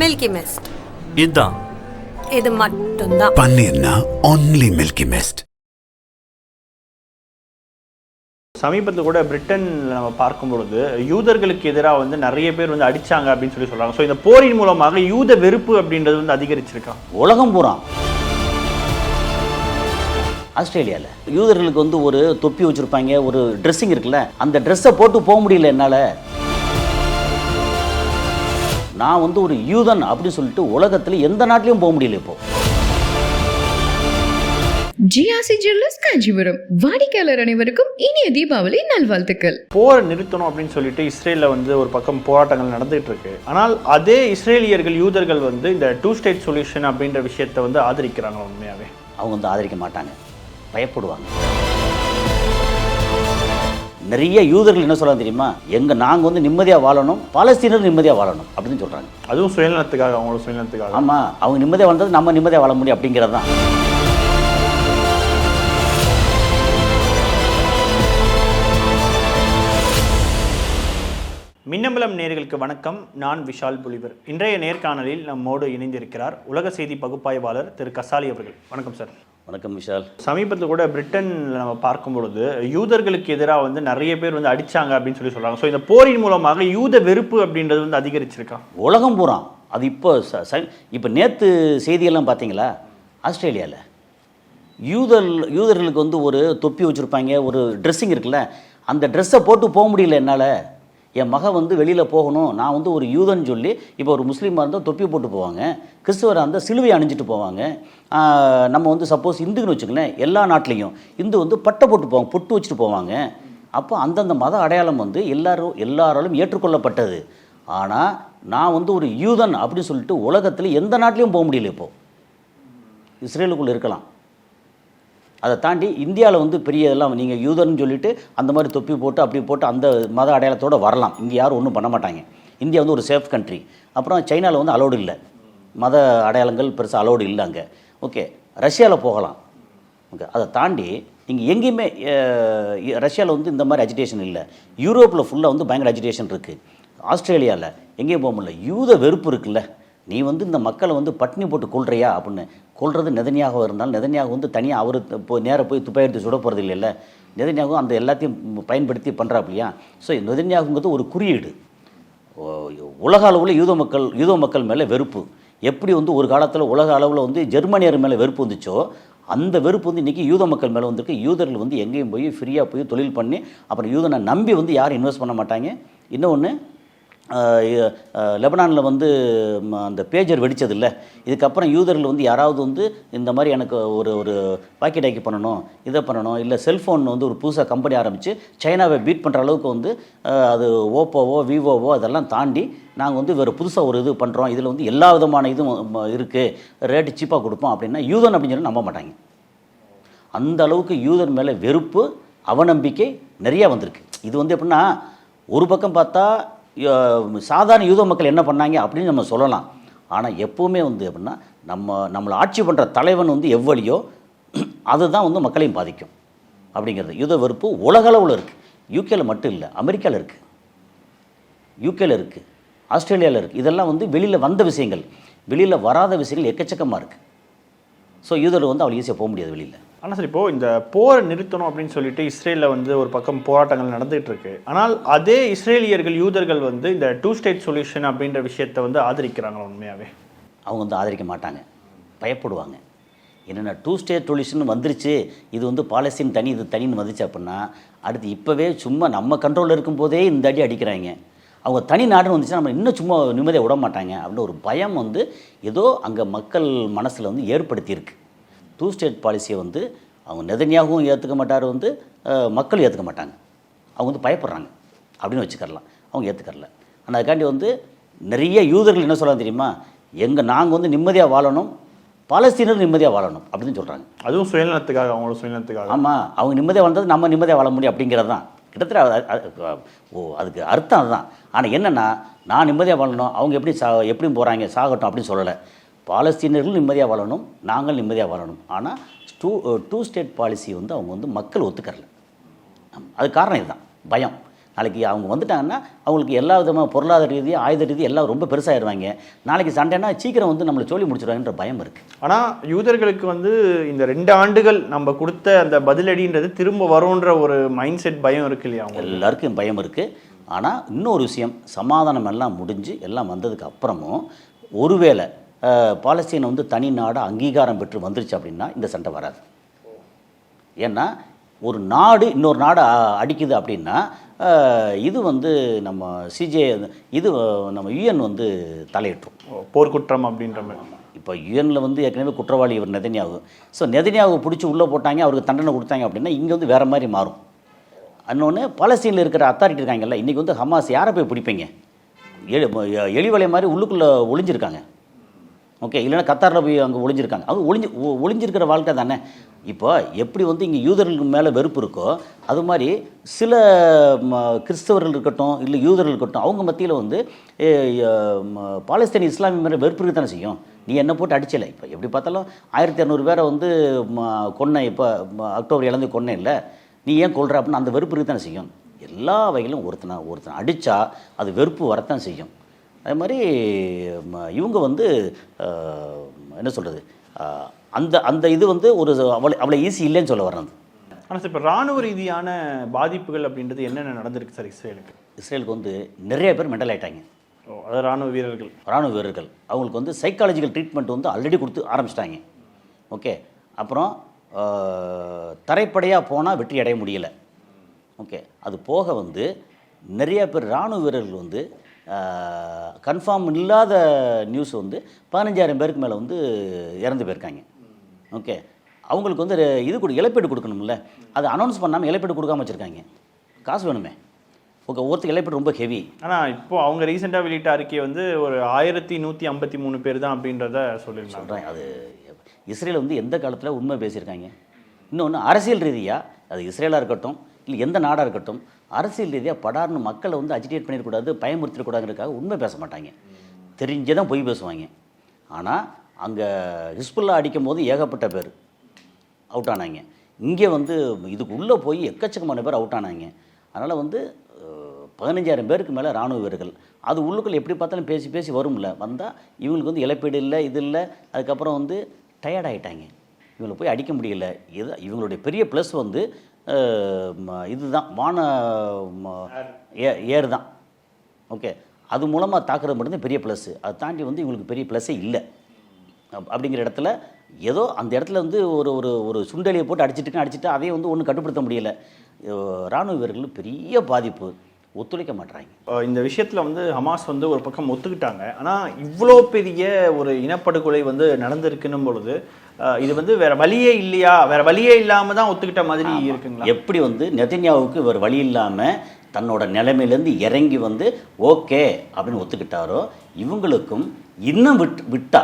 Milky mist இதுதான் இது மட்டும்தான் பன்னீர்னா ஒன்லி மில்கி மிஸ்ட் சமீபத்தில் கூட பிரிட்டன்ல நம்ம பார்க்கும் பொழுது யூதர்களுக்கு எதிராக வந்து நிறைய பேர் வந்து அடிச்சாங்க அப்படின்னு சொல்லி சொல்றாங்க. ஸோ இந்த போரின் மூலமாக யூத வெறுப்பு அப்படின்றது வந்து அதிகரிச்சிருக்கா உலகம் பூரா. ஆஸ்திரேலியாவில் யூதர்களுக்கு வந்து ஒரு தொப்பி வச்சுருப்பாங்க ஒரு ட்ரெஸ்ஸிங் இருக்குல்ல அந்த ட்ரெஸ்ஸை போட்டு போக முடியல என்னால். நான் வந்து ஒரு யூதன் அப்படின்னு சொல்லிட்டு உலகத்தில் எந்த நாட்டிலையும் போக முடியல இப்போ. GRC jewellers Kanchipuram. வாடிக்கையாளர் அனைவருக்கும் இனிய தீபாவளி நல்வாழ்த்துக்கள். போரை நிறுத்தணும் அப்படின்னு சொல்லிட்டு இஸ்ரேலில் வந்து ஒரு பக்கம் போராட்டங்கள் நடந்துட்டு இருக்கு. ஆனால் அதே இஸ்ரேலியர்கள் யூதர்கள் வந்து இந்த டூ ஸ்டேட் சொல்யூஷன் அப்படின்ற விஷயத்தை வந்து ஆதரிக்கிறாங்க உண்மையாவே? அவங்க வந்து ஆதரிக்க மாட்டாங்க. பயப்படுவாங்க. நிறைய யூதர்கள் என்ன சொல்றாங்க தெரியுமா? எங்க நாங்க வந்து நிம்மதியா வாழணும் பாலஸ்தீனர் நிம்மதியா வாழணும் அப்படின்னு சொல்றாங்க. அதுவும் சுயநலத்துக்காக அவங்களோட சுயநலத்துக்காக. ஆமா அவங்க நிம்மதியா வாழ்ந்தது நம்ம நிம்மதியா வாழ முடியும் அப்படிங்கிறது தான். மின்னம்பலம் நேர்களுக்கு வணக்கம். நான் விஷால் புலிவர். இன்றைய நேர்காணலில் நம்மோடு இணைந்திருக்கிறார் உலக செய்தி பகுப்பாய்வாளர் திரு கசாலி அவர்கள். வணக்கம் சார். வணக்கம் விஷால். சமீபத்தில் கூட பிரிட்டன்ல நம்ம பார்க்கும் பொழுது யூதர்களுக்கு எதிராக வந்து நிறைய பேர் வந்து அடிச்சாங்க அப்படின்னு சொல்லி சொல்றாங்க. ஸோ இந்த போரின் மூலமாக யூத வெறுப்பு அப்படின்றது வந்து அதிகரிச்சிருக்கா? உலகம் பூரா. அது இப்போ இப்போ நேற்று செய்தியெல்லாம் பார்த்தீங்களா ஆஸ்திரேலியாவில் யூதர் யூதர்களுக்கு வந்து ஒரு தொப்பி வச்சுருப்பாங்க ஒரு ட்ரெஸ்ஸிங் இருக்குல்ல அந்த ட்ரெஸ்ஸை போட்டு போக முடியல என்னால். என் மகன் வந்து வெளியில் போகணும். நான் வந்து ஒரு யூதன் சொல்லி இப்போ ஒரு முஸ்லீமாக இருந்தால் தொப்பி போட்டு போவாங்க. கிறிஸ்துவராக இருந்தால் சிலுவை அணிஞ்சிட்டு போவாங்க. நம்ம வந்து சப்போஸ் இந்துக்குன்னு வச்சுக்கோங்களேன் எல்லா நாட்டிலையும் இந்து வந்து பட்டை போட்டு போவாங்க பொட்டு வச்சுட்டு போவாங்க. அப்போ அந்தந்த மத அடையாளம் வந்து எல்லாரும் எல்லாராலும் ஏற்றுக்கொள்ளப்பட்டது. ஆனால் நான் வந்து ஒரு யூதன் அப்படின்னு சொல்லிட்டு உலகத்தில் எந்த நாட்டிலையும் போக முடியல இப்போ. இஸ்ரேலுக்குள்ளே இருக்கலாம். அதை தாண்டி இந்தியாவில் வந்து பெரிய இதெல்லாம் நீங்கள் யூதர்னு சொல்லிட்டு அந்த மாதிரி தொப்பி போட்டு அப்படி போட்டு அந்த மத அடையாளத்தோடு வரலாம். இங்கே யாரும் ஒன்றும் பண்ண மாட்டாங்க. இந்தியா வந்து ஒரு சேஃப் கண்ட்ரி அப்புறம் சைனாவில் வந்து அலோடு இல்லை. மத அடையாளங்கள் பெருசாக அலோடு இல்லை அங்கே. ஓகே ரஷ்யாவில் போகலாம். ஓகே அதை தாண்டி இங்கே எங்கேயுமே ரஷ்யாவில் வந்து இந்த மாதிரி அஜிடேஷன் இல்லை. யூரோப்பில் ஃபுல்லாக வந்து பயங்கர அஜிடேஷன் இருக்குது ஆஸ்திரேலியாவில் எங்கேயும் போக முடியல. யூத வெறுப்பு இருக்குல்ல. நீ வந்து இந்த மக்களை வந்து பட்டினி போட்டு கொள்றியா அப்படின்னு. கொள்றது நெதனியாக இருந்தாலும் நெதனியாக வந்து தனியாக அவர் போய் நேராக போய் துப்பாக்கி எடுத்து சுட போகிறது இல்லைல்ல நெதனியாகவும் அந்த எல்லாத்தையும் பயன்படுத்தி பண்ணுறாப்பில்லையா ஸோ நெதனியாகுங்கிறது ஒரு குறியீடு. உலக அளவில் யூத மக்கள் யூத மக்கள் மேலே வெறுப்பு. எப்படி வந்து ஒரு காலத்தில் உலக அளவில் வந்து ஜெர்மனியர் மேலே வெறுப்பு வந்துச்சோ அந்த வெறுப்பு வந்து இன்றைக்கி யூத மக்கள் மேலே வந்திருக்கு. யூதர்கள் வந்து எங்கேயும் போய் ஃப்ரீயாக போய் தொழில் பண்ணி அப்புறம் யூதனை நம்பி வந்து யாரும் இன்வெஸ்ட் பண்ண மாட்டாங்க. இன்னொன்று லெபனானில் வந்து ம, அந்த பேஜர் வெடித்ததில்ல இதுக்கப்புறம் யூதர்கள் வந்து யாராவது வந்து இந்த மாதிரி எனக்கு ஒரு ஒரு பாக்கெட் ஐக்கி பண்ணணும் இதை பண்ணணும் இல்லை செல்ஃபோன் வந்து ஒரு புதுசாக கம்பெனி ஆரம்பித்து சைனாவை பீட் பண்ணுற அளவுக்கு வந்து அது ஓப்போவோ விவோவோ அதெல்லாம் தாண்டி நாங்கள் வந்து வேறு புதுசாக ஒரு இது பண்ணுறோம் இதில் வந்து எல்லா விதமான இதுவும் இருக்குது ரேட்டு சீப்பாக கொடுப்போம் அப்படின்னா யூதன் அப்படின்னு சொல்லி நம்ப மாட்டாங்க. அந்த அளவுக்கு யூதர் மேலே வெறுப்பு அவநம்பிக்கை நிறையா வந்திருக்கு. இது வந்து எப்படின்னா ஒரு பக்கம் பார்த்தா சாதாரண யூத மக்கள் என்ன பண்ணாங்க அப்படின்னு நம்ம சொல்லலாம். ஆனால் எப்போவுமே வந்து எப்படின்னா நம்ம நம்மளை ஆட்சி பண்ணுற தலைவன் வந்து எவ்வளியோ அதுதான் வந்து மக்களையும் பாதிக்கும் அப்படிங்கிறது. யுத வெறுப்பு உலகளவில் இருக்குது யூகேல மட்டும் இல்லை அமெரிக்காவில் இருக்குது யூகேல இருக்குது ஆஸ்திரேலியாவில் இருக்குது இதெல்லாம் வந்து வெளியில் வந்த விஷயங்கள். வெளியில் வராத விஷயங்கள் எக்கச்சக்கமாக இருக்குது ஸோ யூதர் வந்து அவ்வளோ ஈஸியாக போக முடியாது வெளியில். ஆனால் சார் இப்போ இந்த போரை நிறுத்தணும் அப்படின்னு சொல்லிட்டு இஸ்ரேலில் வந்து ஒரு பக்கம் போராட்டங்கள் நடந்துகிட்டு இருக்கு. ஆனால் அதே இஸ்ரேலியர்கள் யூதர்கள் வந்து இந்த டூ ஸ்டேட் சொல்யூஷன் அப்படின்ற விஷயத்தை வந்து ஆதரிக்கிறாங்களா உண்மையாகவே அவங்க வந்து ஆதரிக்க மாட்டாங்க. பயப்படுவாங்க. என்னென்ன டூ ஸ்டேட் சொல்யூஷன் வந்துருச்சு. இது வந்து பாலஸ்தீன் தனி இது தனின்னு வந்துச்சு அப்படின்னா அடுத்து இப்போவே சும்மா நம்ம கண்ட்ரோலில் இருக்கும்போதே இந்த அடி அடிக்கிறாங்க. அவங்க தனி நாடுன்னு வந்துச்சுன்னா நம்ம இன்னும் சும்மா நிம்மதியாக விட மாட்டாங்க. அப்படின்னு ஒரு பயம் வந்து ஏதோ அங்கே மக்கள் மனசில் வந்து ஏற்படுத்தியிருக்கு. டூ ஸ்டேட் பாலிசியை வந்து அவங்க நெதனியாகவும் ஏற்றுக்க மாட்டார் வந்து மக்கள் ஏற்றுக்க மாட்டாங்க. அவங்க வந்து பயப்படுறாங்க. அப்படின்னு வச்சுக்கரலாம் அவங்க ஏற்றுக்கரல ஆனால் அதுக்காண்டி வந்து நிறைய யூதர்கள் என்ன சொல்லலாம் தெரியுமா? எங்கள் நாங்கள் வந்து நிம்மதியாக வாழணும் பாலஸ்தீனர் நிம்மதியாக வாழணும் அப்படின்னு சொல்கிறாங்க அதுவும் சுயநலத்துக்காக அவங்களோட சுயநலத்துக்காக. ஆமாம் அவங்க நிம்மதியாக வாழ்ந்தது நம்ம நிம்மதியாக வாழ முடியும் அப்படிங்கிறது தான். கிட்டத்தட்ட ஓ அதுக்கு அர்த்தம் அதுதான். ஆனால் என்னென்னா நான் நிம்மதியாக வாழணும் அவங்க எப்படி சா எப்படியும் போகிறாங்க சாகட்டும் அப்படின்னு சொல்லலை. பாலஸ்தீனர்களும் நிம்மதியாக வாழணும் நாங்கள் நிம்மதியாக வாழணும். ஆனால் டூ டூ ஸ்டேட் பாலிசி வந்து அவங்க வந்து மக்கள் ஒத்துக்கறல. ஆமா. அது காரணம் இதுதான். பயம். நாளைக்கு அவங்க வந்துட்டாங்கன்னா அவங்களுக்கு எல்லா விதமான பொருளாதார ரீதியாக ஆயுத ரீதியாக எல்லாம் ரொம்ப பெருசாகிடுவாங்க நாளைக்கு சண்டைனா சீக்கிரம் வந்து நம்மளை சொல்லி முடிச்சிடுவாங்கன்ற பயம் இருக்குது ஆனா யூதர்களுக்கு வந்து இந்த ரெண்டு ஆண்டுகள் நம்ம கொடுத்த அந்த பதிலடின்றது திரும்ப வரும்ன்ற ஒரு மைண்ட் செட் பயம் இருக்கு இல்லையா அவங்க எல்லாருக்கும் பயம் இருக்குது ஆனால் இன்னொரு விஷயம் சமாதானம் எல்லாம் முடிஞ்சு எல்லாம் வந்ததுக்கு அப்புறமும் ஒருவேளை அஹ், பாலஸ்தீனம் வந்து தனி நாடு அங்கீகாரம் பெற்று வந்துருச்சு அப்படின்னா இந்த சண்டை வராது. ஏன்னா ஒரு நாடு இன்னொரு நாடு அடிக்குது அப்படின்னா இது வந்து நம்ம சிஜே இது நம்ம யுஎன் வந்து தலையிட்டுரும் ஓ, போர்க்குற்றம் அப்படின்ற மாதிரி. இப்போ யுஎனில் வந்து ஏற்கனவே குற்றவாளி இவர் நெதன்யாகு ஸோ நெதன்யாவை பிடிச்சி உள்ளே போட்டாங்க அவருக்கு தண்டனை கொடுத்தாங்க அப்படின்னா இங்கே வந்து வேறு மாதிரி மாறும். இன்னொன்று பாலஸ்தீனில் இருக்கிற அத்தாரிட்டி இருக்காங்கல்ல இன்றைக்கி வந்து ஹமாஸ் யாரை போய் பிடிப்பீங்க? எலி எலிவலை மாதிரி உள்ளுக்குள்ளே ஒளிஞ்சிருக்காங்க. ஓகே இல்லைன்னா கத்தாரில் போய் அங்கே ஒளிஞ்சிருக்காங்க. அது ஒளிஞ்சு ஒளிஞ்சிருக்கிற வாழ்க்கை தானே? இப்போ எப்படி வந்து இங்கே யூதர்களுக்கு மேலே வெறுப்பு இருக்கோ அது மாதிரி சில ம, கிறிஸ்தவர்கள் இருக்கட்டும் இல்லை யூதர்கள் இருக்கட்டும் அவங்க மத்தியில் வந்து ஏ, பாலஸ்தீன இஸ்லாமிய மேலே வெறுப்பு இருக்க தானே செய்யும்? நீ என்ன போட்டு அடிச்சலை? இப்போ எப்படி பார்த்தாலும் ஆயிரத்தி இரநூறு பேரை வந்து கொன்னை கொன்ன இப்போ அக்டோபர் இழந்து கொன்னே இல்லை நீ ஏன் கொள்கிற அப்படின்னு அந்த வெறுப்பு இருக்க தானே செய்யும். எல்லா வகையிலும் ஒருத்தனை ஒருத்தனை அடித்தா அது வெறுப்பு வரத்தான் செய்யும். அதே மாதிரி இவங்க வந்து என்ன சொல்கிறது அந்த அந்த இது வந்து ஒரு அவ்வளோ அவ்வளோ ஈஸி இல்லைன்னு சொல்ல வர்றது ஆனா சார் இப்போ ராணுவ ரீதியான பாதிப்புகள் அப்படின்றது என்னென்ன நடந்திருக்கு சார் இஸ்ரேலுக்கு? இஸ்ரேலுக்கு வந்து நிறைய பேர் மெண்டல் ஆயிட்டாங்க. ஓ அதாவது ராணுவ வீரர்கள். ராணுவ வீரர்கள். அவங்களுக்கு வந்து சைக்காலஜிக்கல் ட்ரீட்மெண்ட் வந்து ஆல்ரெடி கொடுத்து ஆரம்பிச்சிட்டாங்க. ஓகே. அப்புறம் தரைப்படையாக போனால் வெற்றி அடைய முடியலை. ஓகே. அது போக வந்து நிறைய பேர் ராணுவ வீரர்கள் வந்து கன்ஃபார்ம் இல்லாத நியூஸ் வந்து பதினஞ்சாயிரம் பேருக்கு மேலே வந்து இறந்து போயிருக்காங்க. ஓகே அவங்களுக்கு வந்து இது கொடு இழப்பீடு கொடுக்கணும்ல. அது அனௌன்ஸ் பண்ணாமல் இழப்பீடு கொடுக்காம வச்சுருக்காங்க. காசு வேணுமே. ஓகே ஒருத்தருக்கு இழப்பீடு ரொம்ப ஹெவி ஆனா இப்போ அவங்க ரீசெண்டா வெளியிட்ட அறிக்கை வந்து ஒரு ஆயிரத்தி நூத்தி ஐம்பத்தி மூணு பேர் தான் அப்படின்றத சொல்லியிருந்தாங்க. சொல்கிறேன் அது இஸ்ரேல் வந்து எந்த காலத்தில் உண்மை பேசியிருக்காங்க? இன்னொன்று அரசியல் ரீதியாக அது இஸ்ரேலாக இருக்கட்டும் இல்லை எந்த நாடாக இருக்கட்டும் அரசியல் ரீதியாக படார்னு மக்களை வந்து அஜிடேட் பண்ணிடக்கூடாது பயமுறுத்திடக்கூடாதுங்கிறதுக்காக உண்மை பேச மாட்டாங்க. தெரிஞ்சே தான் பொய் பேசுவாங்க. ஆனால் அங்கே ஹிஸ்புல்லா அடிக்கும் போது ஏகப்பட்ட பேர் அவுட் ஆனாங்க. இங்கே வந்து இதுக்கு உள்ளே போய் எக்கச்சக்கமான பேர் அவுட் ஆனாங்க. அதனால் வந்து பதினஞ்சாயிரம் பேருக்கு மேலே ராணுவ வீரர்கள். அது உள்ளுக்குள்ள எப்படி பார்த்தாலும் பேசி பேசி வரும்ல. வந்தால் இவங்களுக்கு வந்து இழப்பீடு இல்லை இது இல்லை. அதுக்கப்புறம் வந்து டயர்ட் ஆகிட்டாங்க இவங்களை போய் அடிக்க முடியல. இது இவங்களுடைய பெரிய ப்ளஸ் வந்து இதுதான். வான ஏ- ஏர் தான் ஓகே. அது மூலமாக தாக்குறது மட்டும்தான் பெரிய ப்ளஸ்ஸு அதை தாண்டி வந்து இவங்களுக்கு பெரிய ப்ளஸ்ஸே இல்லை. அப்- அப்படிங்கிற இடத்துல ஏதோ அந்த இடத்துல வந்து ஒரு ஒரு ஒரு சுண்டலியை போட்டு அடிச்சிட்டு அடிச்சுட்டு அதையும் வந்து ஒன்றும் கட்டுப்படுத்த முடியல. இராணுவ ராணுவ வீரர்கள் பெரிய பாதிப்பு. ஒத்துழைக்க மாட்றாங்க அஹ் இந்த விஷயத்துல வந்து ஹமாஸ் வந்து ஒரு பக்கம் ஒத்துக்கிட்டாங்க. ஆனா இவ்வளோ பெரிய ஒரு இனப்படுகொலை வந்து நடந்திருக்குன்னும் பொழுது இது வந்து வேற வழியே இல்லையா? வேற வழியே இல்லாம தான் ஒத்துக்கிட்ட மாதிரி இருக்குங்களா? எப்படி வந்து நெதன்யாவுக்கு இவர் வழி இல்லாமல் தன்னோட நிலைமையிலேருந்து இறங்கி வந்து ஓகே அப்படின்னு ஒத்துக்கிட்டாரோ இவங்களுக்கும் இன்னும் விட் விட்டா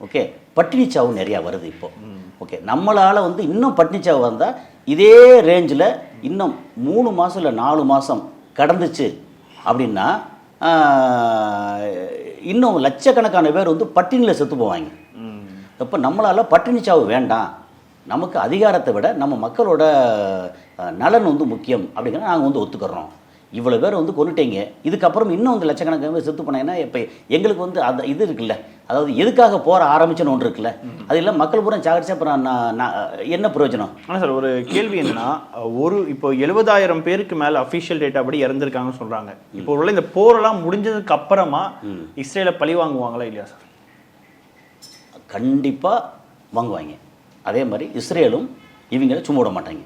ஓகே பட்டினிச்சாவு நிறையா வருது இப்போ. ஓகே நம்மளால் வந்து இன்னும் பட்டினிச்சாவு வந்தால் இதே ரேஞ்சில் இன்னும் மூணு மாதம் இல்லை நாலு மாதம் கடந்துச்சு அப்படின்னா இன்னும் லட்சக்கணக்கான பேர் வந்து பட்டினியில் செத்து போவாங்க. அப்போ நம்மளால் பட்டினி சாவு வேண்டாம். நமக்கு அதிகாரத்தை விட நம்ம மக்களோட நலன் வந்து முக்கியம் அப்படிங்கிறத நாங்கள் வந்து ஒத்துக்கிறோம். இவ்வளோ பேர் வந்து கொண்டுட்டீங்க இதுக்கப்புறம் இன்னும் வந்து லட்சக்கணக்கான பேர் செத்து போனாங்கன்னா இப்போ எங்களுக்கு வந்து அந்த இது இருக்குல்ல அதாவது எதுக்காக போற ஆரம்பிச்சுன்னு ஒன்று இருக்குல்ல. அது இல்லை மக்கள் பூரா சாகடிச்சா அப்புறம் நான் என்ன பிரயோஜனம்? ஆனா சார் ஒரு கேள்வி என்னன்னா ஒரு இப்போ எழுபதாயிரம் பேருக்கு மேல அஃபிஷியல் டேட்டா படி இறந்திருக்காங்கன்னு சொல்றாங்க. இப்போ ஒருவேளை இந்த போரெல்லாம் முடிஞ்சதுக்கு அப்புறமா இஸ்ரேலை பழி வாங்குவாங்களா இல்லையா சார்? கண்டிப்பாக வாங்குவாங்க. அதே மாதிரி இஸ்ரேலும் இவங்கள சும்மா விட மாட்டாங்க.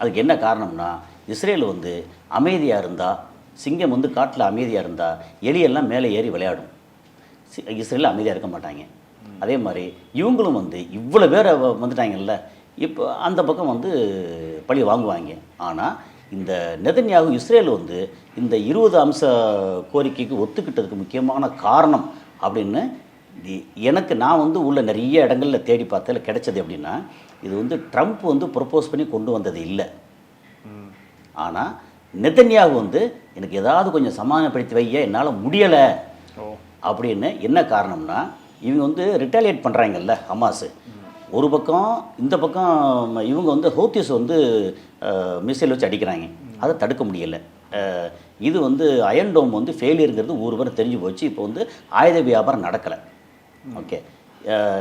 அதுக்கு என்ன காரணம்னா இஸ்ரேல் வந்து அமைதியாக இருந்தால் சிங்கம் வந்து காட்டில் அமைதியாக இருந்தால் எலியெல்லாம் மேலே ஏறி விளையாடும். இஸ்ரேலில் அமைதியாக இருக்க மாட்டாங்க. அதே மாதிரி இவங்களும் வந்து இவ்வளோ பேர் வந்துட்டாங்கல்ல இப்போ அந்த பக்கம் வந்து பழி வாங்குவாங்க. ஆனால் இந்த நெதன்யாகு இஸ்ரேல் வந்து இந்த இருபது அம்ச கோரிக்கைக்கு ஒத்துக்கிட்டதுக்கு முக்கியமான காரணம் அப்படின்னு எனக்கு நான் வந்து உள்ள நிறைய இடங்களில் தேடி பார்த்ததில் கிடைச்சது அப்படின்னா இது வந்து ட்ரம்ப் வந்து ப்ரொப்போஸ் பண்ணி கொண்டு வந்தது இல்லை. ஆனால் நெத்தன்யாகு வந்து எனக்கு ஏதாவது கொஞ்சம் சமாதானப்படுத்தி வைய என்னால் முடியலை. அப்படின்னு என்ன காரணம்னா இவங்க வந்து ரிட்டாலியேட் பண்ணுறாங்கல்ல ஹமாஸு ஒரு பக்கம் இந்த பக்கம் இவங்க வந்து ஹோத்திஸ் வந்து மிசைல் வச்சு அடிக்கிறாங்க. அதை தடுக்க முடியலை. இது வந்து அயன் டோம் வந்து ஃபெயிலியருங்கிறது ஒரு பேரும் தெரிஞ்சு போச்சு. இப்போ வந்து ஆயுத வியாபாரம் நடக்கலை. ஓகே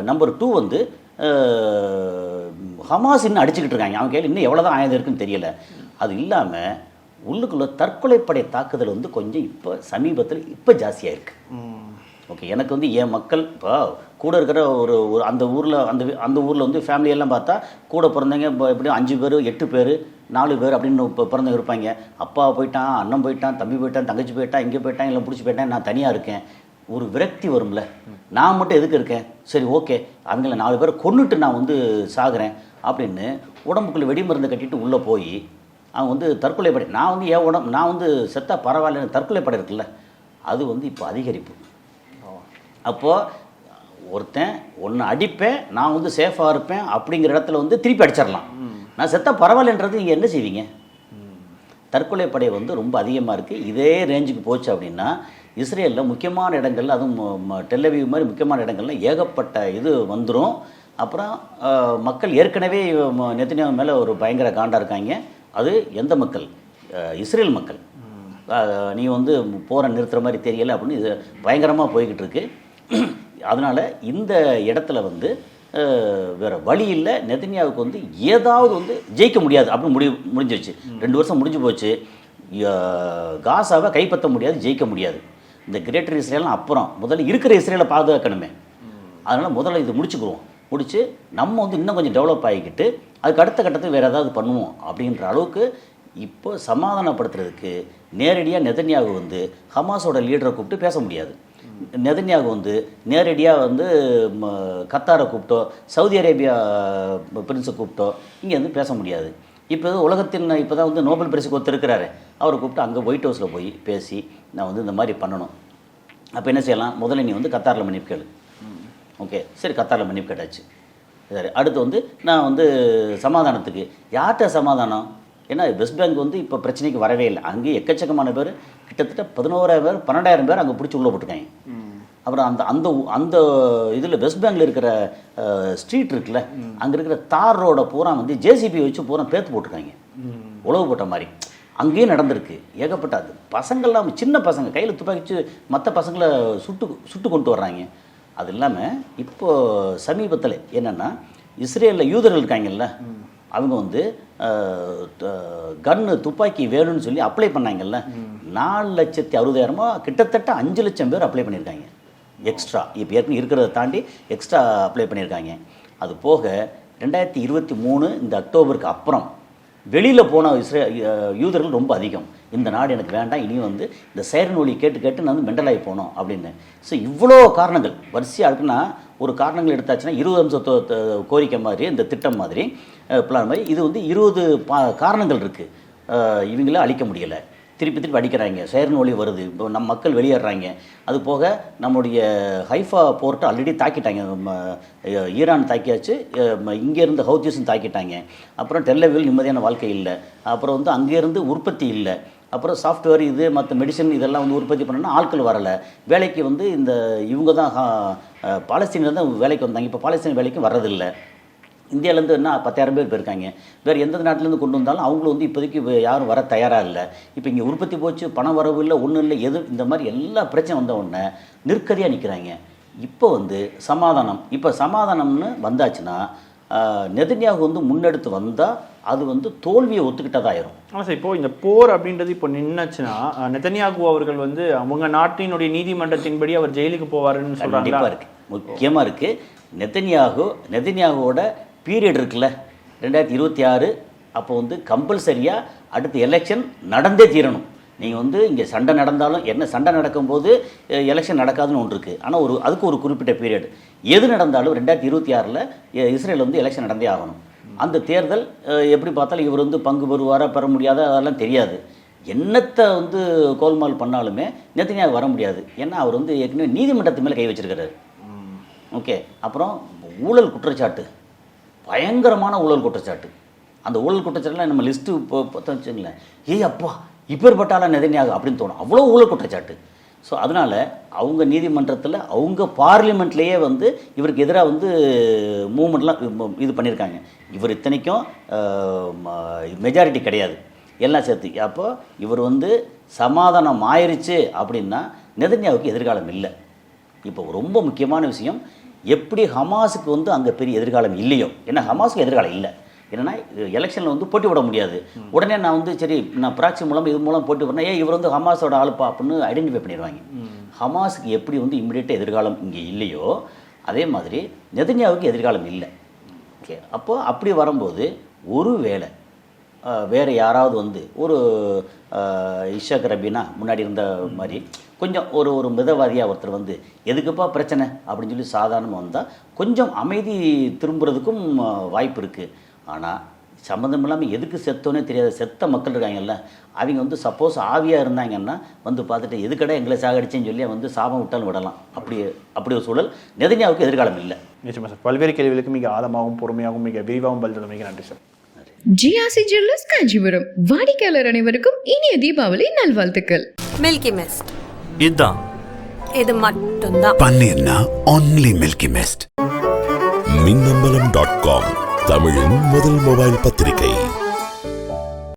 நம்பர் டூ வந்து ஹமாஸ் இன்னும் அடிச்சுக்கிட்டு இருக்காங்க. அவங்க கையில் இன்னும் எவ்வளோ தான் ஆயுதம் இருக்குன்னு தெரியல. அது இல்லாமல் உள்ளுக்குள்ளே தற்கொலைப்படை தாக்குதல் வந்து கொஞ்சம் இப்போ சமீபத்தில் இப்போ ஜாஸ்தியாக இருக்குது ஓகே எனக்கு வந்து என் மக்கள் இப்போ கூட இருக்கிற ஒரு ஒரு அந்த ஊரில் அந்த அந்த ஊரில் வந்து ஃபேமிலியெல்லாம் பார்த்தா கூட பிறந்தவங்க இப்போ எப்படியும் அஞ்சு பேர் எட்டு பேர் நாலு பேர் அப்படின்னு இப்போ பிறந்தவங்க இருப்பாங்க. அப்பா போயிட்டான் அண்ணன் போயிட்டான் தம்பி போயிட்டான் தங்கச்சி போயிட்டான் இங்கே போயிட்டான் இல்லை பிடிச்சி போயிட்டான் நான் தனியாக இருக்கேன். ஒரு விரக்தி வரும்ல. நான் மட்டும் எதுக்கு இருக்கேன்? சரி ஓகே அவங்கள நாலு பேரை கொண்டுட்டு நான் வந்து சாகுறேன் அப்படின்னு உடம்புக்குள்ளே வெடி மருந்து கட்டிட்டு உள்ளே போய் அவன் வந்து தற்கொலை படை நான் வந்து என் உடம்பு நான் வந்து செத்தா பரவாயில்லன்னு தற்கொலை படை இருக்குல்ல அது வந்து இப்போ அதிகரிப்பு. அப்போது ஒருத்தன் ஒன்று அடிப்பேன் நான் வந்து சேஃபாக இருப்பேன் அப்படிங்கிற இடத்துல வந்து திருப்பி அடிச்சிடலாம். நான் செத்தா பரவாயில்லன்றது நீங்கள் என்ன செய்வீங்க? தற்கொலை படை வந்து ரொம்ப அதிகமாக இருக்குது இதே ரேஞ்சுக்கு போச்சு அப்படின்னா இஸ்ரேலில் முக்கியமான இடங்கள்ல அதுவும் டெல்லவிவ் மாதிரி முக்கியமான இடங்கள்ல ஏகப்பட்ட இது வந்துடும் அப்புறம் மக்கள் ஏற்கனவே நெத்தனியாவு மேலே ஒரு பயங்கர காண்டா இருக்காங்க. அது எந்த மக்கள்? இஸ்ரேல் மக்கள். நீ வந்து போகிற நிறுத்துற மாதிரி தெரியல அப்படின்னு இது பயங்கரமாக போய்கிட்டு இருக்கு. அதனால் இந்த இடத்துல வந்து வேற வழி இல்லை. நெதன்யாவுக்கு வந்து ஏதாவது வந்து ஜெயிக்க முடியாது அப்படின்னு முடிவு முடிஞ்சிருச்சு. ரெண்டு வருஷம் முடிஞ்சு போச்சு. காசாவை கைப்பற்ற முடியாது ஜெயிக்க முடியாது. இந்த கிரேட்டர் இஸ்ரேலாம் அப்புறம் முதல்ல இருக்கிற இஸ்ரேலை பாதுகாக்கணுமே. அதனால் முதல்ல இது முடிச்சுக்குருவோம் முடிச்சு நம்ம வந்து இன்னும் கொஞ்சம் டெவலப் ஆகிக்கிட்டு அதுக்கு அடுத்த கட்டத்துக்கு வேறு ஏதாவது பண்ணுவோம் அப்படின்ற அளவுக்கு இப்போ சமாதானப்படுத்துறதுக்கு நேரடியாக நெதன்யாகு வந்து ஹமாஸோட லீடரை கூப்பிட்டு பேச முடியாது. நெதன்யாகு வந்து நேரடியாக வந்து ம, கத்தாரை கூப்பிட்டோ சவுதி அரேபியா பிரின்ஸை கூப்பிட்டோ இங்கே வந்து பேச முடியாது. இப்போ உலகத்தின் இப்போ தான் வந்து நோபல் பரிசுக்கு ஒருத்தர் இருக்கிறாரு. அவரை கூப்பிட்டு அங்கே ஒயிட் ஹவுஸில் போய் பேசி நான் வந்து இந்த மாதிரி பண்ணணும். அப்போ என்ன செய்யலாம்? முதல்ல நீ வந்து கத்தாரில் மன்னிப்பு கேளு. ஓகே சரி கத்தாரில் மன்னிப்பு கேட்டாச்சு. சரி அடுத்து வந்து நான் வந்து சமாதானத்துக்கு யார்கிட்ட சமாதானம்? ஏன்னா வெஸ்ட் பேங்க் வந்து இப்போ பிரச்சனைக்கு வரவே இல்லை. அங்கே எக்கச்சக்கமான பேர். கிட்டத்தட்ட பதினோராயிரம் பேர் பன்னெண்டாயிரம் பேர் அங்கே பிடிச்சி உள்ளே போட்டுருக்காங்க. அப்புறம் அந்த அந்த அந்த இதில் வெஸ்ட் பேங்க்ல இருக்கிற ஸ்ட்ரீட் இருக்குல்ல அங்கே இருக்கிற தார் ரோட பூரா வந்து ஜேசிபி வச்சு பூரா பேத்து போட்டிருக்காங்க. உழவு போட்ட மாதிரி. அங்கேயும் நடந்திருக்கு. ஏகப்பட்ட அது பசங்கள்லாம் சின்ன பசங்க கையில் துப்பாக்கி வச்சு மற்ற பசங்களை சுட்டு சுட்டு கொண்டு வர்றாங்க. அது இல்லாமல் இப்போ சமீபத்தில் என்னென்னா இஸ்ரேலில் யூதர்கள் இருக்காங்கல்ல அவங்க வந்து கன்னு துப்பாக்கி வேணும்னு சொல்லி அப்ளை பண்ணாங்கல்ல. நாலு லட்சத்தி அறுபதாயிரமா கிட்டத்தட்ட அஞ்சு லட்சம் பேர் அப்ளை பண்ணியிருக்காங்க. எக்ஸ்ட்ரா இப்போ ஏற்கனவே இருக்கிறத தாண்டி எக்ஸ்ட்ரா அப்ளை பண்ணியிருக்காங்க. அது போக ரெண்டாயிரத்தி இருபத்தி மூணு இந்த அக்டோபருக்கு அப்புறம் வெளியில் போன இஸ்ரே யூதர்கள் ரொம்ப அதிகம். இந்த நாடு எனக்கு வேண்டாம் இனி வந்து இந்த சைரன் ஒலி கேட்டு கேட்டு நான் வந்து மெண்டலாகி போனோம் அப்படின்னு. ஸோ இவ்வளோ காரணங்கள். வரிசையாக இருக்குன்னா ஒரு காரணங்கள் எடுத்தாச்சுன்னா இருபது அம்ச கோரிக்கை மாதிரி இந்த திட்டம் மாதிரி பிளான் மாதிரி. இது வந்து இருபது பா காரணங்கள் இருக்குது இவங்கள அழிக்க முடியலை. திருப்பி திருப்பி அடிக்கிறாங்க. சைரன் ஒலி வருது. இப்போ நம்ம மக்கள் வெளியேறாங்க. அது போக நம்முடைய ஹைஃபா போர்ட்டை ஆல்ரெடி தாக்கிட்டாங்க. ஈரான் தாக்கியாச்சு. இங்கேருந்து ஹவுத்திஸும் தாக்கிட்டாங்க. அப்புறம் டெல்லவில் நிம்மதியான வாழ்க்கை இல்லை. அப்புறம் வந்து அங்கேருந்து உற்பத்தி இல்லை. அப்புறம் சாஃப்ட்வேர் இது மற்ற மெடிசன் இதெல்லாம் வந்து உற்பத்தி பண்ணோன்னா ஆட்கள் வரலை. வேலைக்கு வந்து இந்த இவங்க தான் பாலஸ்தீனில் தான் வேலைக்கு வந்தாங்க. இப்போ பாலஸ்தீன் வேலைக்கும் வர்றதில்லை. இந்தியாவிலேருந்து என்ன பத்தாயிரம் பேர் போயிருக்காங்க. வேறு எந்த நாட்டிலேருந்து கொண்டு வந்தாலும் அவங்களும் வந்து இப்போதைக்கு யாரும் வர தயாராக இல்லை. இப்போ இங்கே உற்பத்தி போச்சு பணம் வரவு இல்லை ஒன்றும் இல்லை எது இந்த மாதிரி எல்லா பிரச்சனை வந்த உடனே நிற்கதியாக நிற்கிறாங்க இப்போ வந்து சமாதானம். இப்போ சமாதானம்னு வந்தாச்சுன்னா நெதன்யாகு வந்து முன்னெடுத்து வந்தால் அது வந்து தோல்வியை ஒத்துக்கிட்டதாயிரும் ஆனால் சார் இப்போ இந்த போர் அப்படின்றது இப்போ நின்னுச்சுன்னா அஹ், நெதன்யாகு அவர்கள் வந்து அவங்க நாட்டினுடைய நீதிமன்றத்தின்படி அவர் ஜெயிலுக்கு போவாருன்னு சொல்றாங்களா? கண்டிப்பாக இருக்குது முக்கியமாக இருக்குது நெத்தன்யாகு நெத்தன்யாகுவோட பீரியட் இருக்குல்ல ரெண்டாயிரத்தி இருபத்தி ஆறு அப்போ வந்து கம்பல்சரியாக அடுத்த எலெக்ஷன் நடந்தே தீரணும். நீங்கள் வந்து இங்கே சண்டை நடந்தாலும் என்ன சண்டை நடக்கும்போது எலெக்ஷன் நடக்காதுன்னு ஒன்று இருக்குது ஆனால் ஒரு அதுக்கு ஒரு குறிப்பிட்ட பீரியட் எது நடந்தாலும் ரெண்டாயிரத்தி இருபத்தி ஆறில் இஸ்ரேல் வந்து எலெக்ஷன் நடந்தே ஆகணும். அந்த தேர்தல் எப்படி பார்த்தாலும் இவர் வந்து பங்கு பெறுவாரா பெற முடியாத அதெல்லாம் தெரியாது. என்னத்தை வந்து கோல்மால் பண்ணாலுமே நெத்தனியாக வர முடியாது. ஏன்னா அவர் வந்து ஏற்கனவே நீதிமன்றத்து மேலே கை வச்சிருக்கிறாரு. ஓகே. அப்புறம் ஊழல் குற்றச்சாட்டு. பயங்கரமான ஊழல் குற்றச்சாட்டு. அந்த ஊழல் குற்றச்சாட்டுலாம் நம்ம லிஸ்ட்டு இப்போ பார்த்தோம் வச்சுங்களேன் ஏய் அப்பா இப்பேற்பட்டால நெதனியாக அப்படின்னு தோணும். அவ்வளோ ஊழல் குற்றச்சாட்டு. ஸோ அதனால் அவங்க நீதிமன்றத்தில் அவங்க பார்லிமெண்ட்லேயே வந்து இவருக்கு எதிராக வந்து மூமெண்ட்லாம் இது பண்ணியிருக்காங்க. இவர் இத்தனைக்கும் மெஜாரிட்டி கிடையாது. எல்லாம் சேர்த்து. அப்போ இவர் வந்து சமாதானம் ஆயிடுச்சு அப்படின்னா நெதன்யாவுக்கு எதிர்காலம் இல்லை. இப்போ ரொம்ப முக்கியமான விஷயம் எப்படி ஹமாஸுக்கு வந்து அங்கே பெரிய எதிர்காலம் இல்லையோ? ஏன்னா ஹமாஸுக்கு எதிர்காலம் இல்லை. என்னன்னா எலெக்ஷனில் வந்து போட்டி விட முடியாது. உடனே நான் வந்து சரி நான் ப்ராக்சி மூலம் இது மூலம் போட்டி விடணும் ஏன் இவர் வந்து ஹமாஸோட ஆளுப்பா அப்படின்னு ஐடென்டிஃபை பண்ணிடுவாங்க. ஹமாஸுக்கு எப்படி வந்து இம்மிடியேட்டாக எதிர்காலம் இங்கே இல்லையோ அதே மாதிரி நெதன்யாவுக்கு எதிர்காலம் இல்லை. ஓகே அப்போ அப்படி வரும்போது ஒரு வேளை வேற யாராவது வந்து ஒரு இஷாக் ரபினா முன்னாடி இருந்த மாதிரி கொஞ்சம் ஒரு ஒரு மிதவாதியாக ஒருத்தர் வந்து எதுக்குப்பா பிரச்சனை? அப்படின்னு சொல்லி சாதாரணமாக வந்தால் கொஞ்சம் அமைதி திரும்புறதுக்கும் வாய்ப்பு இருக்குது ஆனால் சம்மந்தம் இல்லாமல் எதுக்கு செத்தோன்னே தெரியாத செத்த மக்கள் இருக்காங்கல்ல அவங்க வந்து சப்போஸ் ஆவியாக இருந்தாங்கன்னா வந்து பார்த்துட்டு எதுக்கடா எங்களை சாகடிச்சேன்னு சொல்லி வந்து சாபம் விட்டாலும் விடலாம். அப்படி அப்படி ஒரு சூழல் நெதன்யாவுக்கு எதிர்காலம் இல்லை. நிச்சயமா சார். பல்வேறு கேள்விகளுக்கு மிக ஆழமாகவும் பொறுமையாகவும் மிக விரிவாகவும் பதில் மிக நன்றி சார். GRC jewellers Kanchipuram. வாடிக்கையாளர் அனைவருக்கும் இனிய தீபாவளி நல்வாழ்த்துக்கள். மில்கி மிஸ்ட் இதுதான். இது மட்டும்தான். பன்னீர்னா only milky mist Minnambalam dot com தமிழின் முதல் மொபைல் பத்திரிகை.